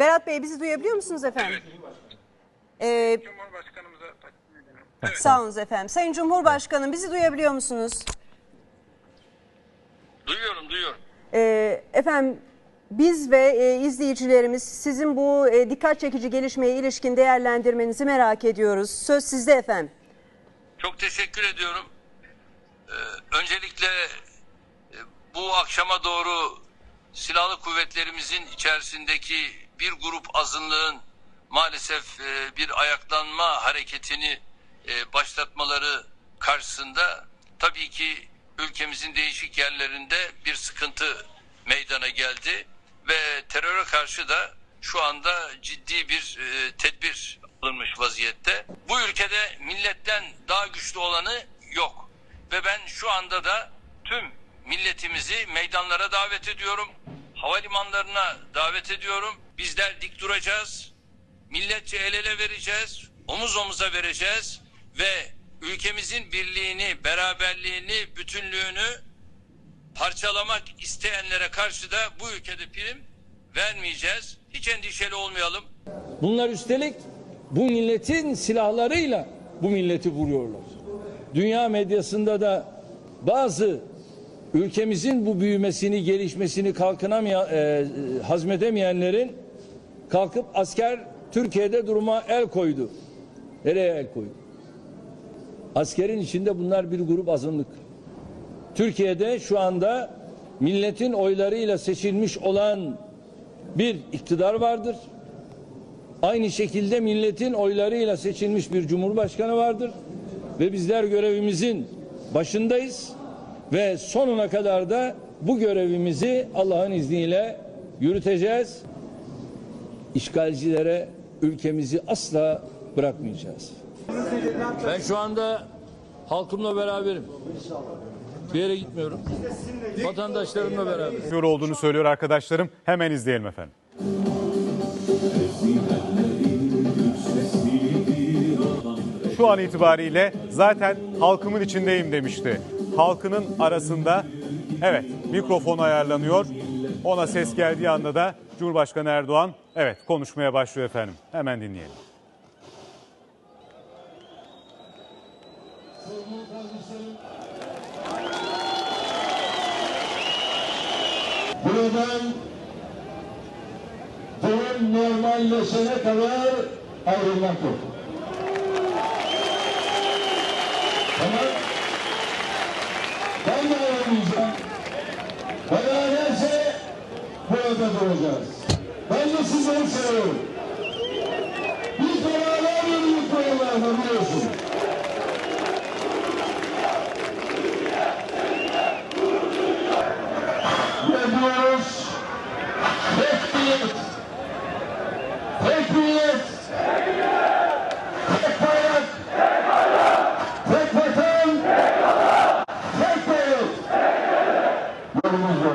Berat Bey bizi duyabiliyor musunuz efendim? Ee, Cumhurbaşkanımıza takdim ediyorum. sağ olun efendim. Sayın Cumhurbaşkanım bizi duyabiliyor musunuz? Duyuyorum, duyuyorum. Ee, efendim biz ve e, izleyicilerimiz sizin bu e, dikkat çekici gelişmeye ilişkin değerlendirmenizi merak ediyoruz. Söz sizde efendim. Çok teşekkür ediyorum. Ee, öncelikle e, bu akşama doğru silahlı kuvvetlerimizin içerisindeki bir grup azınlığın maalesef e, bir ayaklanma hareketini e, başlatmaları karşısında tabii ki ülkemizin değişik yerlerinde bir sıkıntı meydana geldi ve teröre karşı da şu anda ciddi bir e, tedbir alınmış vaziyette. Bu ülkede milletten daha güçlü olanı yok. Ve ben şu anda da tüm milletimizi meydanlara davet ediyorum. Havalimanlarına davet ediyorum. Bizler dik duracağız. Milletçe el ele vereceğiz. Omuz omuza vereceğiz. Ve ülkemizin birliğini, beraberliğini, bütünlüğünü parçalamak isteyenlere karşı da bu ülkede prim vermeyeceğiz. Hiç endişeli olmayalım. Bunlar üstelik bu milletin silahlarıyla bu milleti vuruyorlar. Dünya medyasında da bazı ülkemizin bu büyümesini, gelişmesini kalkınamayan, e, hazmedemeyenlerin kalkıp asker Türkiye'de duruma el koydu. Nereye el koydu? Askerin içinde bunlar bir grup azınlık. Türkiye'de şu anda milletin oylarıyla seçilmiş olan bir iktidar vardır. Aynı şekilde milletin oylarıyla seçilmiş bir cumhurbaşkanı vardır ve bizler görevimizin başındayız ve sonuna kadar da bu görevimizi Allah'ın izniyle yürüteceğiz. İşgalcilere ülkemizi asla bırakmayacağız. Ben şu anda halkımla beraberim. Bir yere gitmiyorum. Vatandaşlarımla beraber. olduğunu söylüyor arkadaşlarım. Hemen izleyelim efendim. Şu an itibariyle zaten halkımın içindeyim demişti. Halkının arasında evet mikrofon ayarlanıyor. Ona ses geldiği anda da Cumhurbaşkanı Erdoğan evet konuşmaya başlıyor efendim. Hemen dinleyelim. Buradan durum normalleşene kadar ayrılmak yok. Tamam. burada duracağız. Ben de sizleri seviyorum. Biz beraber yürüyüp buralarda biliyorsunuz. Yapıyoruz. Tek niyet. Tek niyet. Tek bayrak. Tek vatan. Tek bayrak. Yolumuz var.